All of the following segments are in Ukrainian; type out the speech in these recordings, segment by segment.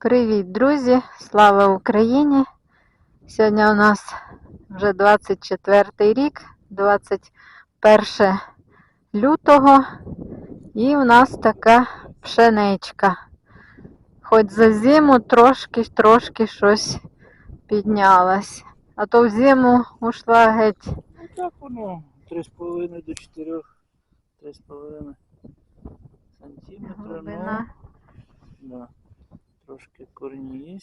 Привіт, друзі! Слава Україні! Сьогодні у нас вже 24 рік, 21 лютого, і у нас така пшеничка. Хоч за зиму трошки-трошки щось піднялось. А то в зиму ушла геть. Ну так воно, 3,5 до 4, 3,5 сантиметра. Ну, да. Трошки корні є.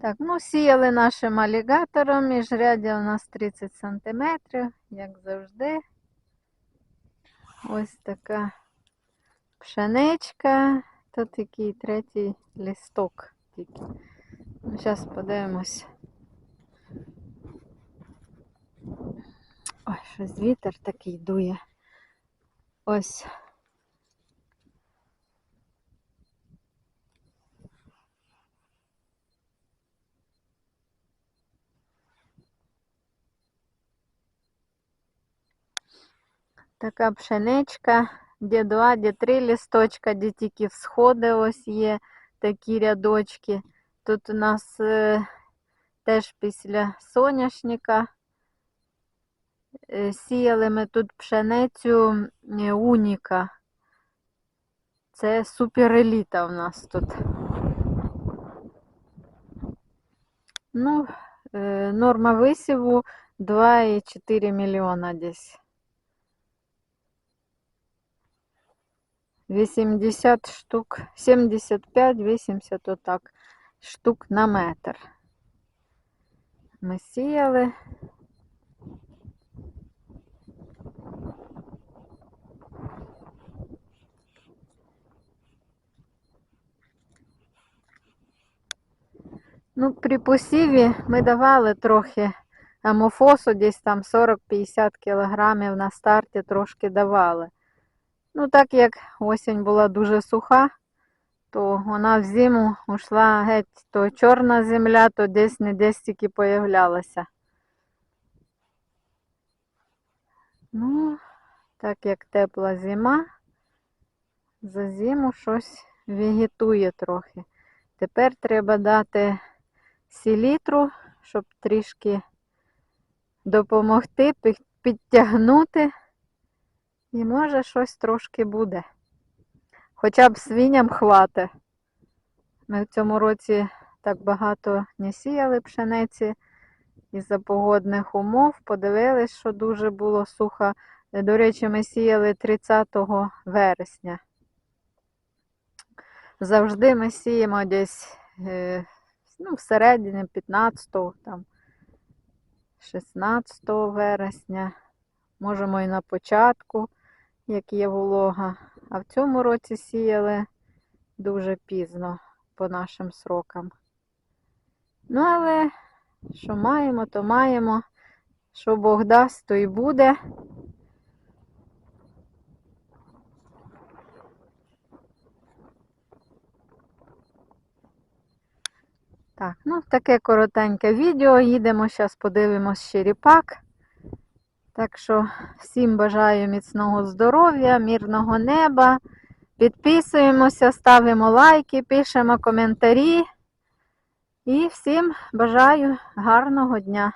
Так, ну сіяли нашим алігатором, міжряддя у нас 30 см, як завжди. Ось така пшеничка. Тут який третій лісток тільки. Ну, зараз подивимось. Ой, щось вітер такий дує. Ось. Така пшеничка, де два, де три лісточка, де тільки всходи ось є такі рядочки. Тут у нас е, теж після соняшника е, сіяли ми тут пшеницю е, уніка. Це супереліта у нас тут. Ну, е, норма висіву 2,4 мільйона десь. 80 штук, 75-80 отак штук на метр. Ми сіяли. Ну, при посіві ми давали трохи амофосу, десь там 40-50 кілограмів на старті трошки давали. Ну, так як осінь була дуже суха, то вона в зиму йшла геть то чорна земля, то десь не десь тільки появлялася. Ну, так як тепла зима, за зиму щось вегетує трохи. Тепер треба дати селітру, щоб трішки допомогти, підтягнути. І може щось трошки буде. Хоча б свиням хвате. Ми в цьому році так багато не сіяли пшениці із-за погодних умов. Подивились, що дуже було сухо. До речі, ми сіяли 30 вересня. Завжди ми сіємо десь е, ну, всередині 15 там, 16 вересня. Можемо і на початку як є волога. А в цьому році сіяли дуже пізно по нашим срокам. Ну, але що маємо, то маємо. Що Бог дасть, то і буде. Так, ну таке коротеньке відео. Їдемо зараз подивимось ще ріпак. Так що всім бажаю міцного здоров'я, мирного неба. Підписуємося, ставимо лайки, пишемо коментарі. І всім бажаю гарного дня.